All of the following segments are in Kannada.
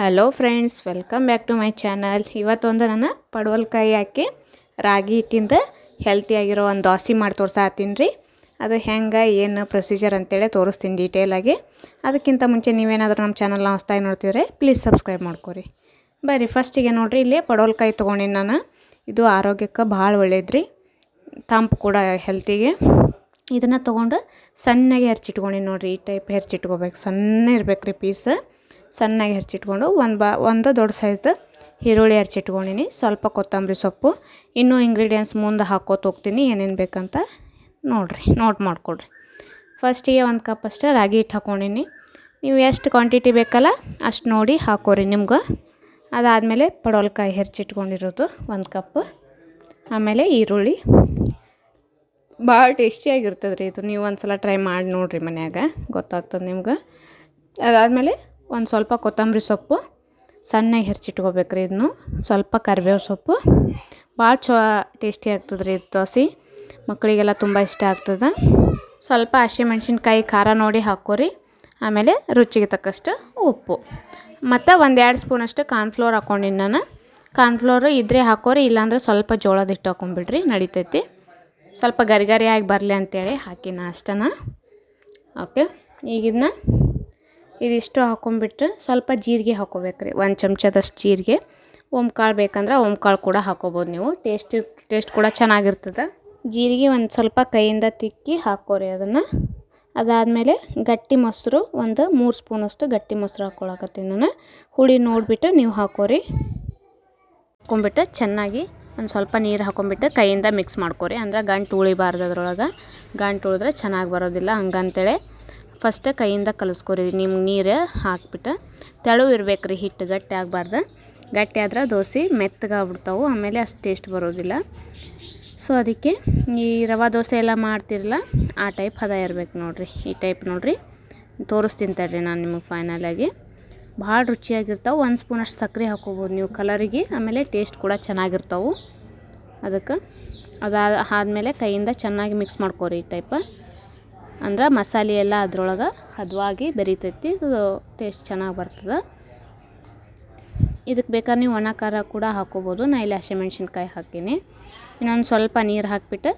Hello friends welcome back to my channel ಇವತ್ತೊಂದು ನಾನು ಪಡವಲ್ಕಾಯಿ ಹಾಕಿ ರಾಗಿ ಹಿಟ್ಟಿಂದ ಹೆಲ್ತಿಯಾಗಿರೋ ಒಂದು ದೋಸೆ ಮಾಡಿ ತೋರ್ಸಾತ್ತೀನಿ ರೀ. ಅದು ಹೆಂಗೆ, ಏನು ಪ್ರೊಸೀಜರ್ ಅಂತೇಳಿ ತೋರಿಸ್ತೀನಿ ಡೀಟೇಲಾಗಿ ಅದಕ್ಕಿಂತ ಮುಂಚೆ ನೀವೇನಾದರೂ ನಮ್ಮ ಚಾನಲ್ನ ಹೊಸ್ದಾಗಿ ನೋಡ್ತಿದ್ರೆ ಪ್ಲೀಸ್ ಸಬ್ಸ್ಕ್ರೈಬ್ ಮಾಡ್ಕೊರಿ. ಬರ್ರಿ ಫಸ್ಟಿಗೆ ನೋಡಿರಿ, ಇಲ್ಲಿ ಪಡವಲ್ಕಾಯಿ ತೊಗೊಂಡಿನಿ ನಾನು. ಇದು ಆರೋಗ್ಯಕ್ಕೆ ಭಾಳ ಒಳ್ಳೇದು ತಂಪು ಕೂಡ ಹೆಲ್ತಿಗೆ ಇದನ್ನು ತೊಗೊಂಡು ಸಣ್ಣಗೆ ಹೆರ್ಚಿಟ್ಕೊಂಡಿನಿ ನೋಡಿರಿ, ಈ ಟೈಪ್ ಹೆರ್ಚಿಟ್ಕೋಬೇಕು. ಸಣ್ಣ ಇರ್ಬೇಕು ರೀ ಪೀಸ್ ಸಣ್ಣಗೆ ಹೆಚ್ಚಿಟ್ಕೊಂಡು ಒಂದು ಬಾ, ಒಂದು ದೊಡ್ಡ ಸೈಜ್ದು ಈರುಳ್ಳಿ ಹೆಚ್ಚಿಟ್ಕೊಂಡಿನಿ ಸ್ವಲ್ಪ ಕೊತ್ತಂಬರಿ ಸೊಪ್ಪು, ಇನ್ನೂ ಇಂಗ್ರೀಡಿಯೆಂಟ್ಸ್ ಮುಂದೆ ಹಾಕೋತ ಹೋಗ್ತೀನಿ, ಏನೇನು ಬೇಕಂತ ನೋಡಿರಿ ನೋಟ್ ಮಾಡಿಕೊಡ್ರಿ ಫಸ್ಟಿಗೆ ಒಂದು ಕಪ್ ಅಷ್ಟು ರಾಗಿ ಹಿಟ್ಟು ಹಾಕ್ಕೊಂಡಿನಿ ನೀವು ಎಷ್ಟು ಕ್ವಾಂಟಿಟಿ ಬೇಕಲ್ಲ ಅಷ್ಟು ನೋಡಿ ಹಾಕೋರಿ ನಿಮ್ಗೆ. ಅದಾದಮೇಲೆ ಪಡವಲ್ಕಾಯಿ ಹೆಚ್ಚಿಟ್ಕೊಂಡಿರೋದು ಒಂದು ಕಪ್ ಆಮೇಲೆ ಈರುಳ್ಳಿ. ಭಾಳ ಟೇಸ್ಟಿಯಾಗಿರ್ತದೆ ರೀ ಇದು. ನೀವು ಒಂದು ಸಲ ಟ್ರೈ ಮಾಡಿ ನೋಡಿರಿ ಮನ್ಯಾಗ. ಗೊತ್ತಾಗ್ತದೆ ನಿಮ್ಗೆ. ಅದಾದಮೇಲೆ ಒಂದು ಸ್ವಲ್ಪ ಕೊತ್ತಂಬರಿ ಸೊಪ್ಪು, ಸಣ್ಣಗೆ ಹೆಚ್ಚಿಟ್ಕೋಬೇಕು ರೀ ಇದನ್ನು. ಸ್ವಲ್ಪ ಕರಿಬೇವು ಸೊಪ್ಪು. ಭಾಳ ಚೊ ಟೇಸ್ಟಿ ಆಗ್ತದೆ ರೀ ಇದು ದೋಸೆ ಮಕ್ಕಳಿಗೆಲ್ಲ ತುಂಬ ಇಷ್ಟ ಆಗ್ತದೆ. ಸ್ವಲ್ಪ ಹಸಿಮೆಣ್ಸಿನ್ಕಾಯಿ ಖಾರ ನೋಡಿ ಹಾಕೋರಿ ಆಮೇಲೆ ರುಚಿಗೆ ತಕ್ಕಷ್ಟು ಉಪ್ಪು. ಮತ್ತು ಒಂದೆರಡು ಸ್ಪೂನಷ್ಟು ಕಾರ್ನ್ಫ್ಲೋರ್ ಹಾಕ್ಕೊಂಡಿನ ನಾನು. ಕಾರ್ನ್ಫ್ಲೋರು ಇದ್ರೆ ಹಾಕೋರಿ ಇಲ್ಲಾಂದ್ರೆ ಸ್ವಲ್ಪ ಜೋಳದ ಹಿಟ್ಟು ಹಾಕೊಂಬಿಡ್ರಿ ನಡಿತೈತಿ. ಸ್ವಲ್ಪ ಗರಿ ಗರಿಯಾಗಿ ಬರಲಿ ಅಂತೇಳಿ ಹಾಕಿನ ಅಷ್ಟನ. ಓಕೆ ಈಗ ಇದಿಷ್ಟು ಹಾಕೊಂಡ್ಬಿಟ್ರೆ ಸ್ವಲ್ಪ ಜೀರಿಗೆ ಹಾಕೋಬೇಕು ರೀ. ಒಂದು ಚಮಚದಷ್ಟು ಜೀರಿಗೆ. ಓಂಕಾಳು ಬೇಕಂದ್ರೆ ಓಂಕಾಳು ಕೂಡ ಹಾಕೋಬೋದು ನೀವು. ಟೇಸ್ಟ್ ಟೇಸ್ಟ್ ಕೂಡ ಚೆನ್ನಾಗಿರ್ತದೆ. ಜೀರಿಗೆ ಒಂದು ಸ್ವಲ್ಪ ಕೈಯಿಂದ ತಿಕ್ಕಿ ಹಾಕೋರಿ ಅದನ್ನು. ಅದಾದಮೇಲೆ ಗಟ್ಟಿ ಮೊಸರು ಒಂದು ಮೂರು ಸ್ಪೂನಷ್ಟು ಗಟ್ಟಿ ಮೊಸರು ಹಾಕ್ಕೊಳಕತ್ತೀನಿ ನಾನು. ಹುಳಿ ನೋಡಿಬಿಟ್ಟು ನೀವು ಹಾಕೋರಿ ಹಾಕೊಂಬಿಟ್ಟು ಚೆನ್ನಾಗಿ ಒಂದು ಸ್ವಲ್ಪ ನೀರು ಹಾಕೊಂಬಿಟ್ಟು ಕೈಯಿಂದ ಮಿಕ್ಸ್ ಮಾಡ್ಕೋರಿ ಅಂದ್ರೆ ಗಂಟು ಉಳಿಬಾರ್ದು ಅದ್ರೊಳಗೆ ಗಂಟು ಉಳಿದ್ರೆ ಚೆನ್ನಾಗಿ ಬರೋದಿಲ್ಲ ಹಂಗಂತೇಳಿ. ಫಸ್ಟ್ ಕೈಯಿಂದ ಕಲಿಸ್ಕೊರಿ ನಿಮ್ಗೆ ನೀರು ಹಾಕ್ಬಿಟ್ಟು. ತೆಳು ಇರ್ಬೇಕು ರೀ ಹಿಟ್ಟು ಗಟ್ಟಿ ಆಗಬಾರ್ದು. ಗಟ್ಟಿ ಆದ್ರೆ ದೋಸೆ ಮೆತ್ತಗಾಗ್ಬಿಡ್ತಾವೆ ಆಮೇಲೆ ಅಷ್ಟು ಟೇಸ್ಟ್ ಬರೋದಿಲ್ಲ. ಸೊ ಅದಕ್ಕೆ ಈ ರವೆ ದೋಸೆ ಎಲ್ಲ ಮಾಡ್ತಿರಲ್ಲ ಆ ಟೈಪ್ ಹದ ಇರ್ಬೇಕು ನೋಡಿರಿ. ಈ ಟೈಪ್ ನೋಡಿರಿ. ತೋರಿಸ್ತೀನಿ ತಡ್ರಿ ನಾನು ನಿಮಗೆ ಫೈನಲಾಗಿ ಭಾಳ ರುಚಿಯಾಗಿರ್ತಾವೆ, ಒಂದು ಸ್ಪೂನಷ್ಟು ಸಕ್ಕರೆ ಹಾಕೋಬೋದು ನೀವು ಕಲರಿಗೆ, ಆಮೇಲೆ ಟೇಸ್ಟ್ ಕೂಡ ಚೆನ್ನಾಗಿರ್ತಾವೆ. ಅದಕ್ಕೆ ಅದಾದ, ಆದಮೇಲೆ ಕೈಯಿಂದ ಚೆನ್ನಾಗಿ ಮಿಕ್ಸ್ ಮಾಡ್ಕೋರಿ ಈ ಟೈಪ ಅಂದ್ರೆ ಮಸಾಲೆ ಎಲ್ಲ ಅದ್ರೊಳಗೆ ಹದವಾಗಿ ಬೆರಿತೈತಿ. ಇದು ಟೇಸ್ಟ್ ಚೆನ್ನಾಗಿ ಬರ್ತದೆ. ಇದಕ್ಕೆ ಬೇಕಾದ್ರೆ ನೀವು ಒಣ ಖಾರ ಕೂಡ ಹಾಕೋಬೋದು. ನಾ ಇಲ್ಲಿ ಹಸಿಮೆಣ್ಸಿನ್ಕಾಯಿ ಹಾಕೀನಿ. ಇನ್ನೊಂದು ಸ್ವಲ್ಪ ನೀರು ಹಾಕಿಬಿಟ್ಟು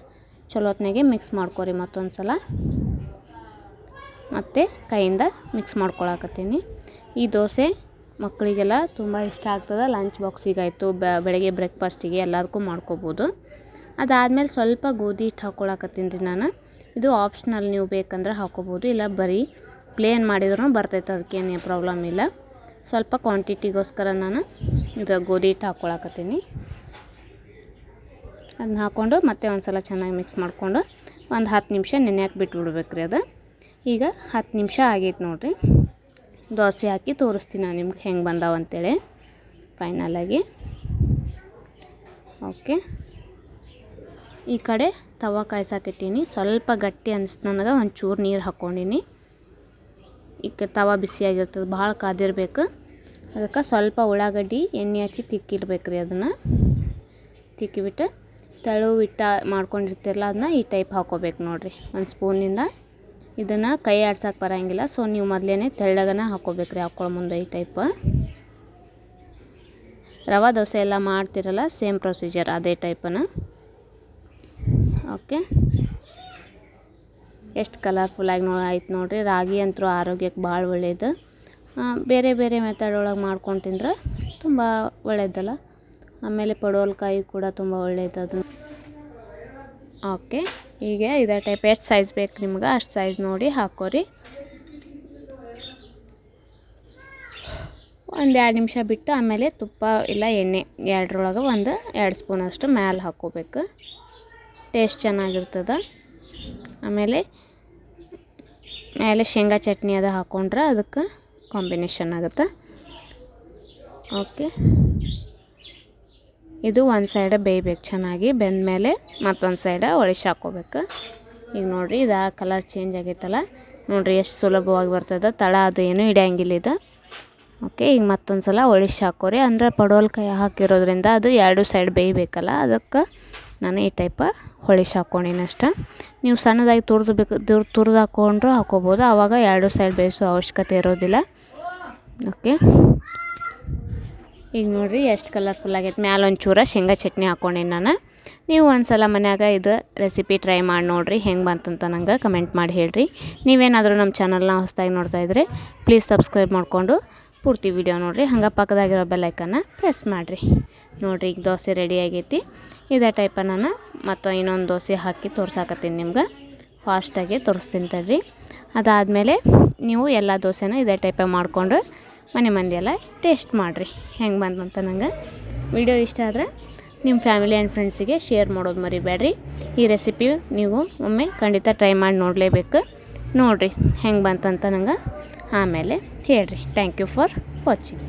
ಚಲೋತ್ನಾಗೆ ಮಿಕ್ಸ್ ಮಾಡ್ಕೋರಿ ಮತ್ತೊಂದು ಸಲ ಮತ್ತು ಕೈಯಿಂದ ಮಿಕ್ಸ್ ಮಾಡ್ಕೊಳಕತ್ತೀನಿ. ಈ ದೋಸೆ ಮಕ್ಕಳಿಗೆಲ್ಲ ತುಂಬ ಇಷ್ಟ ಆಗ್ತದೆ. ಲಂಚ್ ಬಾಕ್ಸಿಗಾಯಿತು ಬೆಳಗ್ಗೆ ಬ್ರೇಕ್ಫಾಸ್ಟಿಗೆ ಎಲ್ಲದಕ್ಕೂ ಮಾಡ್ಕೋಬೋದು. ಅದಾದಮೇಲೆ ಸ್ವಲ್ಪ ಗೋಧಿ ಹಿಟ್ಟು ಹಾಕ್ಕೊಳಕತ್ತೀನಿ ರೀ ನಾನು. ಇದು ಆಪ್ಷನಲ್ ನೀವು ಬೇಕಂದ್ರೆ ಹಾಕೋಬೋದು. ಇಲ್ಲ ಬರೀ ಪ್ಲೇನ್ ಮಾಡಿದ್ರೂ ಬರ್ತೈತೆ, ಅದಕ್ಕೇನು ಪ್ರಾಬ್ಲಮ್ ಇಲ್ಲ. ಸ್ವಲ್ಪ ಕ್ವಾಂಟಿಟಿಗೋಸ್ಕರ ನಾನು ಇದು ಗೋಧಿ ಹಿಟ್ಟು ಹಾಕ್ಕೊಳಕತ್ತೀನಿ ಅದನ್ನ ಹಾಕ್ಕೊಂಡು ಮತ್ತೆ ಒಂದು ಸಲ ಚೆನ್ನಾಗಿ ಮಿಕ್ಸ್ ಮಾಡಿಕೊಂಡು ಒಂದು ಹತ್ತು ನಿಮಿಷ ನೆನೆಯಕ್ಕೆ ಬಿಟ್ಬಿಡ್ಬೇಕು ರೀ ಅದು. ಈಗ ಹತ್ತು ನಿಮಿಷ ಆಗೈತೆ ನೋಡಿರಿ. ದೋಸೆ ಹಾಕಿ ತೋರಿಸ್ತೀನಿ ನಾನು ನಿಮ್ಗೆ ಹೆಂಗೆ ಬಂದಾವಂತೇಳಿ. ಫೈನಲಾಗಿ ಓಕೆ ಈ ಕಡೆ ತವ ಕಾಯ್ಸಾಕಿಟ್ಟೀನಿ ಸ್ವಲ್ಪ ಗಟ್ಟಿ ಅನಿಸ್ತು ನನಗೆ, ಒಂಚೂರು ನೀರು ಹಾಕ್ಕೊಂಡೀನಿ ಈಗ ತವ ಬಿಸಿಯಾಗಿರ್ತದೆ, ಭಾಳ ಕಾದಿರ್ಬೇಕು. ಅದಕ್ಕೆ ಸ್ವಲ್ಪ ಉಳ್ಳಾಗಡ್ಡಿ, ಎಣ್ಣೆ ಹಚ್ಚಿ ತಿಕ್ಕಿಡ್ಬೇಕು ರೀ ಅದನ್ನು. ತಿಕ್ಕಿಬಿಟ್ಟು ತೆಳು ಮಾಡ್ಕೊಂಡಿರ್ತಿರಲ್ಲ ಅದನ್ನ ಈ ಟೈಪ್ ಹಾಕೋಬೇಕು ನೋಡಿರಿ, ಒಂದು ಸ್ಪೂನಿಂದ. ಇದನ್ನು ಕೈ ಆಡ್ಸೋಕೆ ಬರೋಂಗಿಲ್ಲ, ಸೊ ನೀವು ಮೊದಲೇ ತೆಳ್ಳಗನ ಹಾಕೋಬೇಕು ರೀ ಹಾಕ್ಕೊಳ್ಳೋ ಮುಂದೆ ಈ ಟೈಪ್. ರವೆ, ದೋಸೆ ಎಲ್ಲ ಮಾಡ್ತಿರಲ್ಲ, ಸೇಮ್ ಪ್ರೊಸೀಜರ್, ಅದೇ ಟೈಪನ. ಓಕೆ. ಎಷ್ಟು ಕಲರ್ಫುಲ್ಲಾಗಿ ನೋ ಆಯ್ತು ನೋಡಿರಿ. ರಾಗಿ ಅಂತೂ ಆರೋಗ್ಯಕ್ಕೆ ಭಾಳ ಒಳ್ಳೆಯದು ಬೇರೆ ಬೇರೆ ಮೆಥಡ್ ಒಳಗೆ ಮಾಡ್ಕೊಂಡು ತಿಂದ್ರೆ ತುಂಬ ಒಳ್ಳೆಯದಲ್ಲ ಆಮೇಲೆ ಪಡವಲ್ಕಾಯಿ ಕೂಡ ತುಂಬ ಒಳ್ಳೆಯದು ಅದು. ಓಕೆ. ಹೀಗೆ ಇದೇ ಟೈಪ್ ಎಷ್ಟು ಸೈಜ್ ಬೇಕು ನಿಮ್ಗೆ. ಅಷ್ಟು ಸೈಜ್ ನೋಡಿ ಹಾಕೋರಿ. ಒಂದು ಎರಡು ನಿಮಿಷ ಬಿಟ್ಟು ಆಮೇಲೆ ತುಪ್ಪ ಇಲ್ಲ ಎಣ್ಣೆ ಎರಡರೊಳಗೆ ಒಂದು ಎರಡು ಸ್ಪೂನಷ್ಟು ಮ್ಯಾಲೆ ಹಾಕ್ಕೋಬೇಕು ಟೇಸ್ಟ್ ಚೆನ್ನಾಗಿರ್ತದೆ. ಆಮೇಲೆ ಮೇಲೆ ಶೇಂಗಾ ಚಟ್ನಿ ಅದು ಹಾಕ್ಕೊಂಡ್ರೆ ಅದಕ್ಕೆ ಕಾಂಬಿನೇಷನ್ ಆಗುತ್ತೆ. ಓಕೆ ಇದು ಒಂದು ಸೈಡ ಬೇಯ್ಬೇಕು ಚೆನ್ನಾಗಿ, ಬೆಂದಮೇಲೆ ಮತ್ತೊಂದು ಸೈಡ ಒಳಿಸಿ ಹಾಕ್ಕೋಬೇಕು ಈಗ ನೋಡಿರಿ, ಇದು ಆ ಕಲರ್ ಚೇಂಜ್ ಆಗೈತಲ್ಲ. ನೋಡಿರಿ, ಎಷ್ಟು ಸುಲಭವಾಗಿ ಬರ್ತದೆ. ತಳ ಅದು ಏನೂ ಹಿಡಿಯಂಗಿಲ್ಲ ಇದು. ಓಕೆ ಈಗ ಮತ್ತೊಂದು ಸಲ ಒಳಿಸಿ ಹಾಕೋರಿ. ಅಂದರೆ ಪಡವಲ್ಕಾಯಿ ಹಾಕಿರೋದ್ರಿಂದ ಅದು ಎರಡು ಸೈಡ್ ಬೇಯಬೇಕಲ್ಲ, ಅದಕ್ಕೆ ನಾನು ಈ ಟೈಪ ಹೊಳಿಸಿ ಹಾಕ್ಕೊಂಡಿನಿ ಅಷ್ಟೆ. ನೀವು ಸಣ್ಣದಾಗಿ ತುರ್ದು ಬೇಕು, ತುರ್ ತುರಿದು ಹಾಕ್ಕೊಂಡ್ರು ಹಾಕ್ಕೋಬೋದು ಆವಾಗ ಎರಡು ಸೈಡ್ ಬೇಯಿಸೋ ಅವಶ್ಯಕತೆ ಇರೋದಿಲ್ಲ. ಓಕೆ ಈಗ ನೋಡಿರಿ ಎಷ್ಟು ಕಲರ್ಫುಲ್ ಆಗೈತೆ. ಮ್ಯಾಲೆ ಒಂಚೂರ ಶೇಂಗಾ ಚಟ್ನಿ ಹಾಕ್ಕೊಂಡೀನಿ ನಾನು. ನೀವು ಒಂದು ಸಲ ಮನ್ಯಾಗ ಇದು ರೆಸಿಪಿ ಟ್ರೈ ಮಾಡಿ ನೋಡಿರಿ ಹೆಂಗೆ ಬಂತಂತ ನಂಗೆ ಕಮೆಂಟ್ ಮಾಡಿ ಹೇಳ್ರಿ. ನೀವೇನಾದರೂ ನಮ್ಮ ಚಾನಲ್ನ ಹೊಸ್ದಾಗಿ ನೋಡ್ತಾ ಇದ್ದರೆ ಪ್ಲೀಸ್ ಸಬ್ಸ್ಕ್ರೈಬ್ ಮಾಡಿಕೊಂಡು ಪೂರ್ತಿ ವಿಡಿಯೋ ನೋಡಿರಿ. ಹಂಗೆ ಪಕ್ಕದಾಗಿರೋ ಬೆಲ್ಲೈಕನ್ನ ಪ್ರೆಸ್ ಮಾಡಿರಿ. ನೋಡಿರಿ, ಈಗ ದೋಸೆ ರೆಡಿ ಆಗೈತಿ. ಇದೇ ಟೈಪ ನಾನು ಮತ್ತು ಇನ್ನೊಂದು ದೋಸೆ ಹಾಕಿ ತೋರ್ಸಾಕತ್ತೀನಿ ನಿಮ್ಗೆ. ಫಾಸ್ಟಾಗಿ ತೋರಿಸ್ತೀನಿ ತಡ್ರಿ. ಅದಾದಮೇಲೆ ನೀವು ಎಲ್ಲ ದೋಸೆನ ಇದೇ ಟೈಪ ಮಾಡಿಕೊಂಡು ಮನೆ ಮಂದಿಯೆಲ್ಲ ಟೇಸ್ಟ್ ಮಾಡಿರಿ. ಹೆಂಗೆ ಬಂದಂತ ನಂಗೆ. ವಿಡಿಯೋ ಇಷ್ಟ ಆದರೆ ನಿಮ್ಮ ಫ್ಯಾಮಿಲಿ ಆ್ಯಂಡ್ ಫ್ರೆಂಡ್ಸಿಗೆ ಶೇರ್ ಮಾಡೋದು ಮರಿಬೇಡ್ರಿ. ಈ ರೆಸಿಪಿ ನೀವು ಒಮ್ಮೆ ಖಂಡಿತ ಟ್ರೈ ಮಾಡಿ ನೋಡಲೇಬೇಕು. ನೋಡಿರಿ, ಹೆಂಗೆ ಬಂತಂತ ನಂಗೆ. ಆಮೇಲೆ ಹೇಳ್ರಿ. Thank you for watching